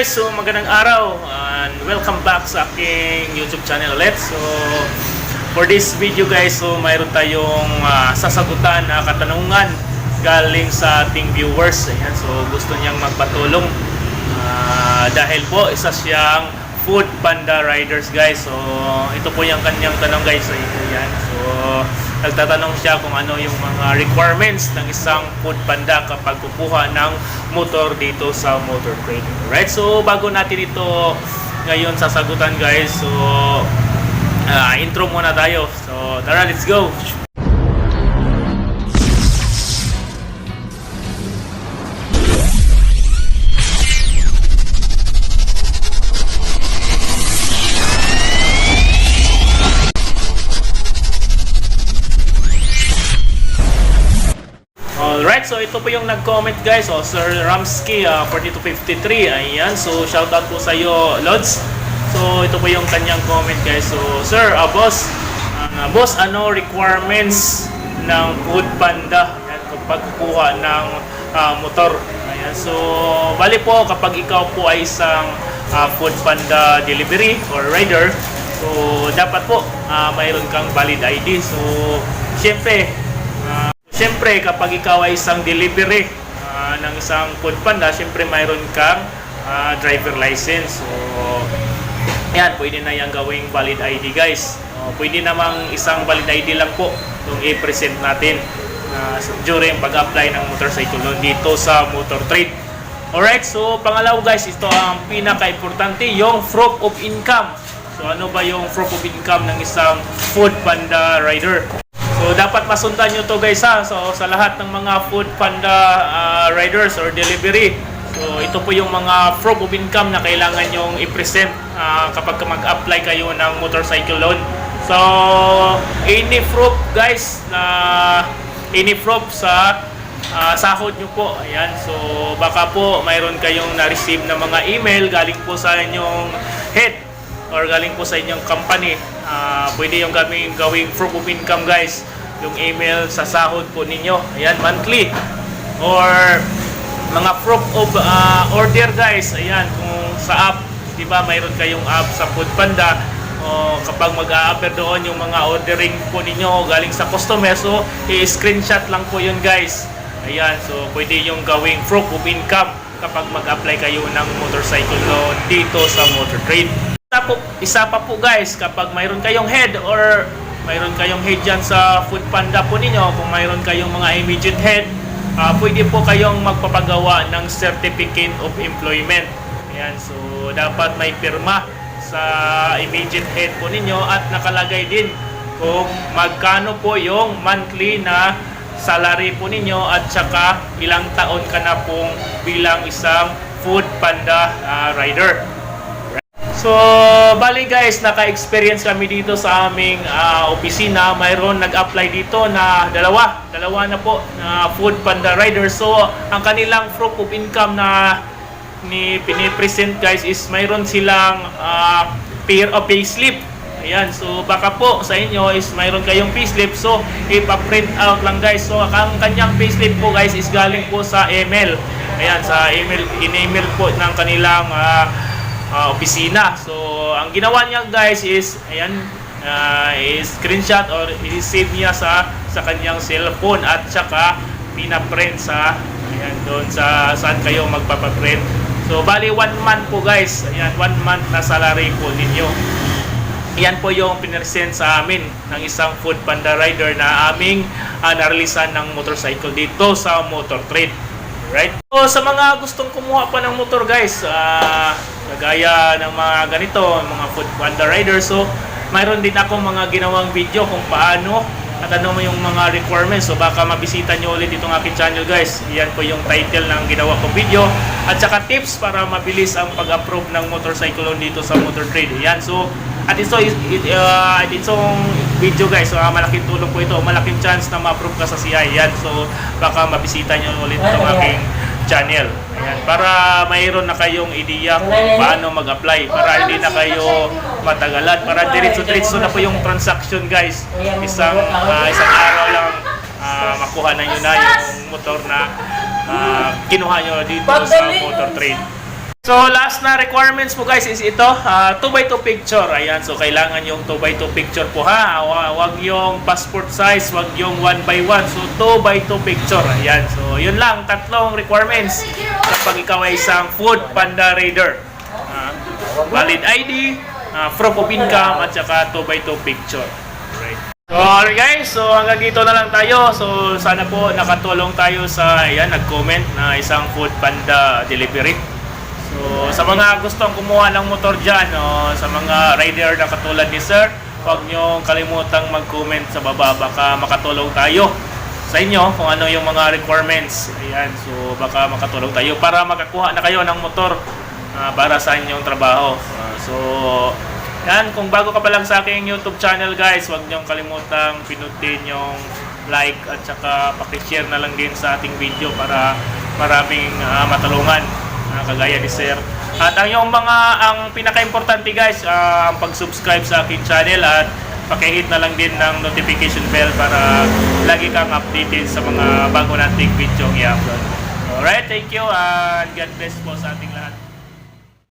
guys, so magandang araw and welcome back sa aking YouTube channel ulit. So for this video guys, so mayroon tayong ah, sasagutan na katanungan galing sa ating viewers. Ayan, so gusto niyang magpatulong Ah, dahil po isa siyang food panda riders guys. So ito po yung kanyang tanong guys sa inyo yan. So nagtatanong siya kung ano yung mga requirements ng isang food panda kapag kukuha ng motor dito sa motor trade. Right? So bago natin ito ngayon sasagutan guys. So ah, intro muna tayo. So tara, let's go. So ito po yung nag-comment guys. So, Sir Ramsky, uh, 4253. Ayan, so shoutout po sa iyo, Lods. So, ito po yung kanyang comment guys. So, Sir, uh, boss, uh, boss, ano requirements ng Food Panda Ayan, kapag kukuha ng uh, motor? Ayan, so, bali po kapag ikaw po ay isang uh, Food Panda delivery or rider, so dapat po uh, mayroon kang valid ID. So, syempre, Siyempre, kapag ikaw ay isang delivery ah, ng isang food panda, siyempre mayroon kang ah, driver license. So, yan, pwede na yan gawing valid ID guys. O, pwede namang isang valid ID lang po itong i-present natin sa- during pag-apply ng motorcycle loan dito sa motor trade. Alright, so pangalaw guys, ito ang pinaka-importante, yung proof of income. So ano ba yung proof of income ng isang food panda rider? So dapat masundan nyo to guys ha. So sa lahat ng mga food panda ah, riders or delivery. So ito po yung mga proof of income na kailangan nyong i-present ah, kapag ka mag-apply kayo ng motorcycle loan. So any proof guys na any proof sa ah, sahod nyo po. Ayan. So baka po mayroon kayong na-receive na mga email galing po sa inyong head or galing po sa inyong company, ah, pwede yung gawing, gawing proof of income guys, yung email sa sahod po ninyo, ayan, monthly. Or mga proof of ah, order guys, ayan, kung sa app, di ba, mayroon kayong app sa Foodpanda, o kapag mag-a-appear doon yung mga ordering po ninyo galing sa customer, so i-screenshot lang po yun guys. Ayan, so pwede yung gawing proof of income kapag mag-apply kayo ng motorcycle loan dito sa Motor Trade. Isa, po, isa pa po guys, kapag mayroon kayong head or mayroon kayong head dyan sa food panda po ninyo, kung mayroon kayong mga immediate head, ah, pwede po kayong magpapagawa ng Certificate of Employment. Ayan, so dapat may pirma sa immediate head po ninyo at nakalagay din kung magkano po yung monthly na salary po ninyo at saka ilang taon ka na pong bilang isang food panda ah, rider. So, bali guys, naka-experience kami dito sa aming ah, opisina. Mayroon nag-apply dito na dalawa. Dalawa na po na food panda rider. So, ang kanilang proof of income na ni pinipresent guys is mayroon silang ah, pay, uh, payslip. Ayan, so baka po sa inyo is mayroon kayong payslip. So, ipa-print out lang guys. So, ang kanyang payslip po guys is galing po sa email. Ayan, sa email, in-email po ng kanilang ah, ah, opisina. So, ang ginawa niya guys is, ayan, uh, screenshot or i-save niya sa sa kanyang cellphone at saka pinaprint sa ayan doon sa saan kayo magpapaprint. So, bali one month po guys. Ayan, one month na salary po ninyo. Yan po yung pinresent sa amin ng isang food panda rider na aming uh, narilisan ng motorcycle dito sa motor trade. Right? So, sa mga gustong kumuha pa ng motor guys, ah, kagaya ng mga ganito, mga food panda riders, so mayroon din ako mga ginawang video kung paano at ano mo yung mga requirements. So baka mabisita nyo ulit itong aking channel guys. Yan po yung title ng ginawa kong video. At saka tips para mabilis ang pag-approve ng motorcycle loan dito sa motor trade. Yan. So at ito, it, uh, itong video guys, so, ah, malaking tulong po ito. Malaking chance na ma-approve ka sa CI. Yan. So baka mabisita nyo ulit itong aking channel. Ayan, para mayroon na kayong ideya kung paano mag-apply para hindi na kayo matagalan para diretso-diretso na po yung transaction guys. Isang ah, isang araw lang ah, makuha na nyo na yung motor na ah, kinuha nyo dito sa motor trade. So last na requirements po guys is ito, 2x2 picture. Ayan, so kailangan yung 2x2 picture po ha. Wa- Wag yung passport size, wag yung 1x1. So 2x2 picture. Ayan, so yun lang, tatlong requirements kapag ikaw ay isang food panda raider. Ah, valid ID, ah, proof of income, at saka 2x2 picture. Alright. So alright guys, so hanggang dito na lang tayo. So sana po nakatulong tayo sa ayan, nag-comment na isang food panda delivery. So, sa mga gustong kumuha ng motor dyan, no, sa mga rider na katulad ni Sir, huwag nyo kalimutang mag-comment sa baba. Baka makatulong tayo sa inyo kung ano yung mga requirements. Ayan, so baka makatulong tayo para makakuha na kayo ng motor ah, para sa inyong trabaho. Ah, so, yan, kung bago ka pa lang sa aking YouTube channel guys, huwag nyo kalimutang pinutin yung like at saka pakishare na lang din sa ating video para maraming ah, matulungan ah, kagaya ni Sir. At ang yung mga ang pinaka-importante guys, ah, ang pag-subscribe sa aking channel at paki-hit na lang din ng notification bell para lagi kang updated sa mga bago nating video i-upload. Alright, thank you and God bless po sa ating lahat.